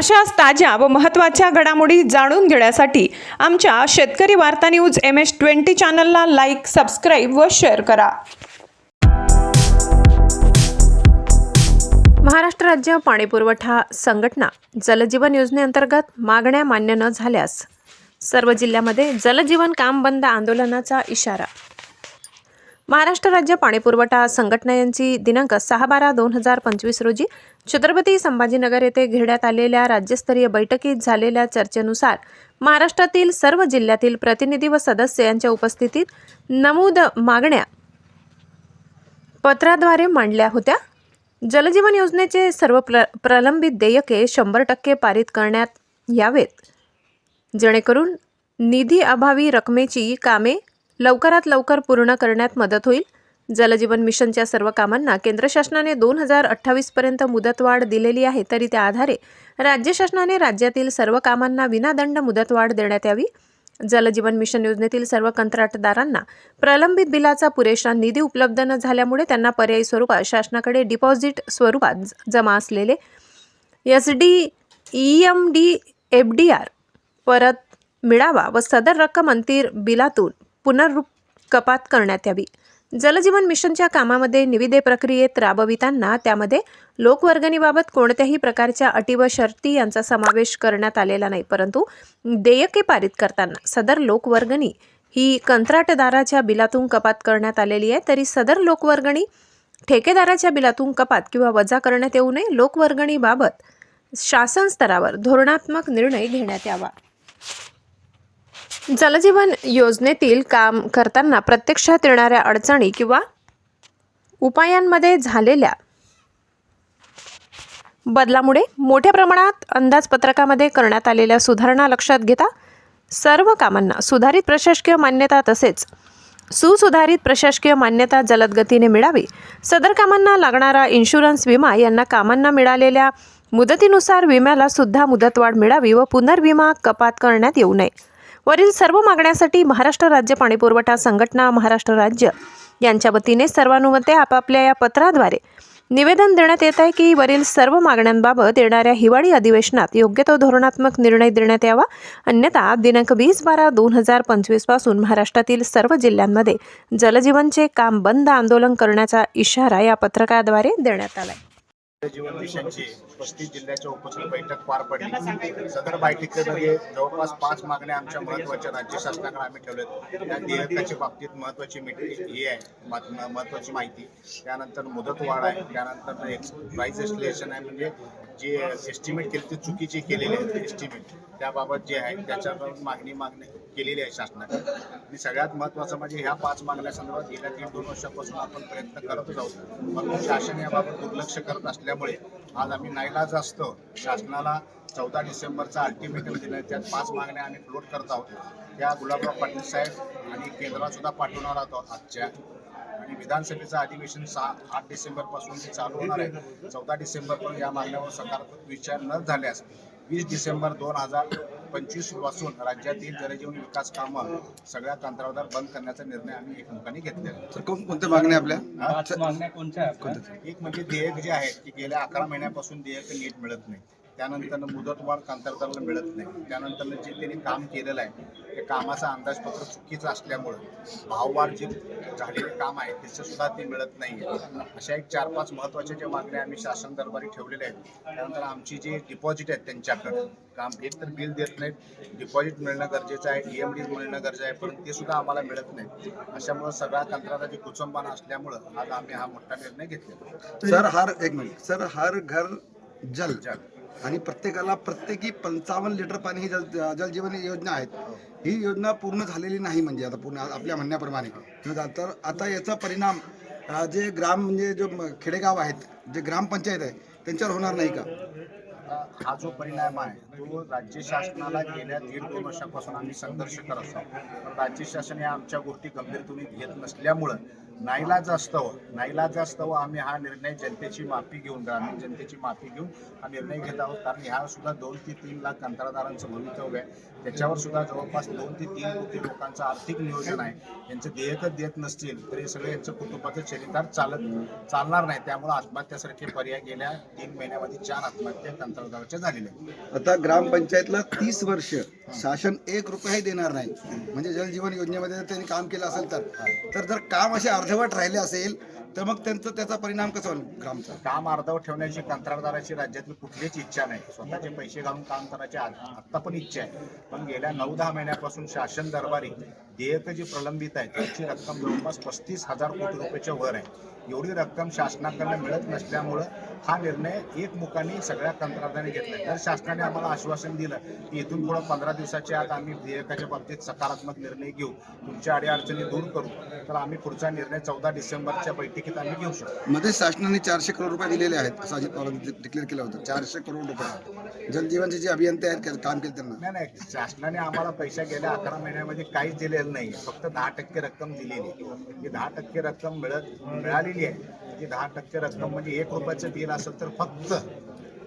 अशाच ताज्या व महत्त्वाच्या घडामोडी जाणून घेण्यासाठी आमच्या शेतकरी वार्ता न्यूज एम एस ट्वेंटी चॅनलला लाईक सबस्क्राईब व शेअर करा. महाराष्ट्र राज्य पाणीपुरवठा संघटना जलजीवन योजनेअंतर्गत मागण्या मान्य न झाल्यास सर्व जिल्ह्यामध्ये जलजीवन काम बंद आंदोलनाचा इशारा महाराष्ट्र राज्य पाणीपुरवठा संघटना यांची दिनांक सहा बारा दोन हजार पंचवीस रोजी छत्रपती संभाजीनगर येथे घेण्यात आलेल्या राज्यस्तरीय बैठकीत झालेल्या चर्चेनुसार महाराष्ट्रातील सर्व जिल्ह्यातील प्रतिनिधी व सदस्य यांच्या उपस्थितीत नमूद मागण्या पत्राद्वारे मांडल्या होत्या. जलजीवन योजनेचे सर्व प्र प्रलंबित देयके शंभर टक्के पारित करण्यात यावेत. जेणेकरून निधी अभावी रकमेची कामे लवकरात लवकर पूर्ण करण्यात मदत होईल. जलजीवन मिशनच्या सर्व कामांना केंद्र शासनाने दोन हजार अठ्ठावीसपर्यंत मुदतवाढ दिलेली आहे तरी त्या आधारे राज्य शासनाने राज्यातील सर्व कामांना विनादंड मुदतवाढ देण्यात यावी. जलजीवन मिशन योजनेतील सर्व कंत्राटदारांना प्रलंबित बिलाचा पुरेशा निधी उपलब्ध न झाल्यामुळे त्यांना पर्यायी स्वरूपात शासनाकडे डिपॉझिट स्वरूपात ज- जमा असलेले S D E M D F D R परत मिळावा व सदर रक्कम अंतिर बिलातून पुनर्रूप कपात करण्यात यावी. जलजीवन मिशनच्या कामामध्ये निविदे प्रक्रियेत राबविताना त्यामध्ये लोकवर्गणीबाबत कोणत्याही प्रकारच्या अटी व शर्ती यांचा समावेश करण्यात आलेला नाही परंतु देयके पारित करताना सदर लोकवर्गणी ही कंत्राटदाराच्या बिलातून कपात करण्यात आलेली आहे तरी सदर लोकवर्गणी ठेकेदाराच्या बिलातून कपात किंवा वजा करण्यात येऊ नये. लोकवर्गणीबाबत शासन स्तरावर धोरणात्मक निर्णय घेण्यात यावा. जलजीवन योजनेतील काम करताना प्रत्यक्षात येणाऱ्या अडचणी किंवा उपायांमध्ये झालेल्या बदलामुळे मोठ्या प्रमाणात अंदाजपत्रकामध्ये करण्यात आलेल्या सुधारणा लक्षात घेता सर्व कामांना सुधारित प्रशासकीय मान्यता तसेच सुसुधारित प्रशासकीय मान्यता जलद गतीने मिळावी सदर कामांना लागणारा इन्शुरन्स विमा यांना कामांना मिळालेल्या मुदतीनुसार विम्याला सुद्धा मुदतवाढ मिळावी व पुनर्विमा कपात करण्यात येऊ नये. वरील सर्व मागण्यासाठी महाराष्ट्र राज्य पाणीपुरवठा संघटना महाराष्ट्र राज्य यांच्या वतीने सर्वानुमते आपापल्या या पत्राद्वारे निवेदन देण्यात येत आहे की वरील सर्व मागण्यांबाबत येणाऱ्या हिवाळी अधिवेशनात योग्य तो धोरणात्मक निर्णय देण्यात यावा. अन्यथा दिनांक वीस बारा दोन हजार पंचवीसपासून महाराष्ट्रातील सर्व जिल्ह्यांमध्ये जलजीवनचे काम बंद आंदोलन करण्याचा इशारा या पत्रकाद्वारे देण्यात आला आहे जीवन मिशनची पस्तीस जिल्ह्याच्या उपस्थित बैठक पार पडली सदर बैठकीमध्ये जवळपास पाच मागण्या आमच्या महत्त्वाच्या राज्य शासनाकडे आम्ही ठेवल्यात त्या देयकाच्या बाबतीत महत्वाची मीटिंग ही आहे महत्- महत्वाची माहिती त्यानंतर मुदतवाढ आहे त्यानंतर एक प्राइस एस्टिलेशन आहे म्हणजे जे एस्टिमेट केले ते चुकीचे केलेले आहेत एस्टिमेट त्याबाबत जे आहे त्याच्यावर मागणी मागणी केलेली आहे शासनाकडे आणि सगळ्यात महत्त्वाचं म्हणजे ह्या पाच मागण्या संदर्भात गेल्या तीन दोन वर्षापासून आपण प्रयत्न करतच आहोत. परंतु शासन याबाबत दुर्लक्ष करत असल्यामुळे आज आम्ही नाईलाज असतो. शासनाला चौदा डिसेंबरचा अल्टिमेटम म्हणजे दिला त्यात पाच मागण्या आम्ही फ्लोट करत आहोत. त्या गुलाबराव पाटील साहेब आणि केंद्रात सुद्धा पाठवणार आहोत आजच्या. आणि विधानसभेचं अधिवेशन सहा आठ डिसेंबरपासून ते चालू होणार आहे. चौदा डिसेंबरपर्यंत या मागण्यावर सकारात्मक विचार न झाल्यास वीस डिसेंबर दोन हजार पंचवीसपासून राज्यातील जलजीवन विकास कामं सगळ्या कंत्राटदार बंद करण्याचा निर्णय आम्ही एकमुखाने घेतलेला आहे. तर कोण कोणत्या मागण्या आपल्या? मागण्या कोणत्या एक म्हणजे देयक जे आहेत की गेल्या अकरा महिन्यापासून देयक नीट मिळत नाही. त्यानंतर मुदतवाढ कंत्राटदाराला मिळत नाही. त्यानंतर जे त्यांनी काम केलेलं आहे ते कामाचं अंदाजपत्र चुकीचं असल्यामुळं भाववाढ जे झालेले काम आहे त्याचं सुद्धा ते मिळत नाही अशा एक चार पाच महत्त्वाच्या ज्या मागण्या आम्ही शासन दरबारी ठेवलेल्या आहेत त्यानंतर आमची जे डिपॉझिट आहेत त्यांच्याकडं. काम एक तर बिल देत नाहीत डिपॉझिट मिळणं गरजेचं आहे ई एम डी मिळणं गरजेचं आहे पण ते सुद्धा आम्हाला मिळत नाही अशामुळं सगळ्या कंत्राटाची कुचंबाना असल्यामुळं आज आम्ही हा मोठा निर्णय घेतलेला सर हर एक मिनिट. सर हर घर जल. जल. आणि प्रत्येकाला प्रत्येकी पंचावन्न लिटर पाणी ही जल जलजीवन योजना आहेत. ही योजना पूर्ण झालेली नाही म्हणजे आता पूर्ण आपल्या म्हणण्याप्रमाणे. तर आता याचा परिणाम जे ग्राम म्हणजे जो खेडेगाव आहेत जे ग्रामपंचायत आहे त्यांच्यावर होणार नाही का? हा जो परिणाम आहे तो राज्य शासनाला गेल्या दीड दोन वर्षापासून आम्ही संघर्ष करत असतो पण राज्य शासन या आमच्या गोष्टी गंभीरतेने घेत नसल्यामुळं नाईलाज असतं नाईलाज असतं आम्ही हा निर्णय जनतेची माफी घेऊन ग्रामीण जनतेची माफी घेऊन हा निर्णय घेत आहोत. कारण ह्या सुद्धा दोन ते तीन लाख कंत्राटदारांचं भवितव्य आहे. त्याच्यावर सुद्धा जवळपास दोन ते तीन कोटी लोकांचं आर्थिक नियोजन आहे. यांचं देयकच देत नसतील तर हे सगळे यांचं कुटुंबाचं चरितार चालत चालणार नाही. त्यामुळे आत्महत्यासारखे पर्याय गेल्या तीन महिन्यामध्ये चार आत्महत्या कंत्राटदाराच्या झालेल्या आता ग्रामपंचायतला तीस वर्ष शासन एक रुपयाही देणार नाही. म्हणजे जलजीवन योजनेमध्ये जर त्यांनी काम केलं असेल तर. तर जर काम असे अर्धवट राहिले असेल तर मग त्यांचं त्याचा परिणाम कसा होईल ग्रामचा? काम अर्धावर ठेवण्याची कंत्राटदाराची राज्यातली कुठलीच इच्छा नाही. स्वतःचे पैसे घालून काम करायची आत्ता पण इच्छा आहे. पण गेल्या नऊ दहा महिन्यापासून शासन दरबारी देयक जी प्रलंबित आहे त्याची रक्कम जवळपास पस्तीस हजार कोटी रुपयाच्या वर आहे. एवढी रक्कम शासनाकडनं मिळत नसल्यामुळं हा निर्णय एकमुखाने सगळ्या कंत्राटदारांनी घेतला तर शासनाने आम्हाला आश्वासन दिलं की इथून पुढे पंधरा दिवसाच्या आत आम्ही देयकाच्या बाबतीत सकारात्मक निर्णय घेऊ तुमच्या अडीअडचणी दूर करू तर आम्ही पुढचा निर्णय चौदा डिसेंबरच्या बैठकीत आम्ही घेऊ शकतो. मध्ये शासनाने चारशे करोड रुपये दिलेले आहेत असं अजित पवारांनी डिक्लेअर केलं होतं. चारशे करोड रुपये. जलजीवनचे जे अभियंते आहेत का- काम केलं त्यांना? नाही नाही शासनाने आम्हाला पैसे गेल्या अकरा महिन्यामध्ये काहीच दिलेलं नाही. फक्त दहा टक्के रक्कम दिलेली. ही दहा टक्के रक्कम मिळत मिळालेली आहे. ती दहा टक्के रक्कम म्हणजे एक रुपयाचं बिल असेल तर फक्त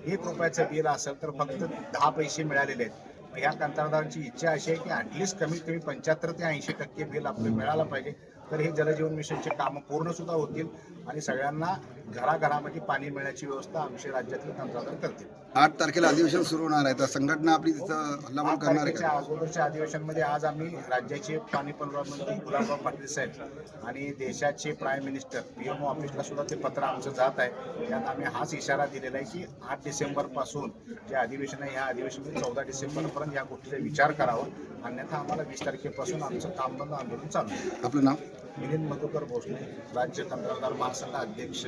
एक रुपयाचं बिल असेल तर फक्त दहा पैसे मिळालेले आहेत. ह्या कंत्राटदारांची इच्छा अशी आहे की ॲटलिस्ट कमीत कमी पंच्याहत्तर ते ऐंशी टक्के बिल आपलं मिळालं पाहिजे. तर हे जलजीवन मिशनचे कामं पूर्ण सुद्धा होतील आणि सगळ्यांना घराघरामध्ये पाणी मिळण्याची व्यवस्था आमचे राज्यातील कंत्राटदार करतील. आठ तारखेला अधिवेशन सुरू होणार आहे. तर संघटना आपली तिथं हल्लाबोल करणार आहे अगोदरच्या अधिवेशनमध्ये आज आम्ही राज्याचे पाणी पुरवठा मंत्री गुलाबराव पाटील साहेब आणि देशाचे प्राईम मिनिस्टर पीएमओ ऑफिसला सुद्धा ते पत्र आमचं जात आहे. त्यात आम्ही हाच इशारा दिलेला आहे की आठ डिसेंबरपासून जे अधिवेशन आहे ह्या अधिवेशन चौदा डिसेंबरपर्यंत या गोष्टीचा विचार करावा. अन्यथा आम्हाला वीस तारखेपासून आमचं काम बंद आंदोलन चालू आपलं नाव? मिलिंद मधुकर भोसले राज्य कंत्राटदार महासंघ अध्यक्ष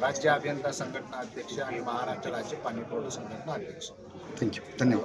राज्य अभियंता संघटना अध्यक्ष आणि महाराष्ट्र राज्य पाणी पुरवठा संघटना अध्यक्ष. थँक्यू धन्यवाद.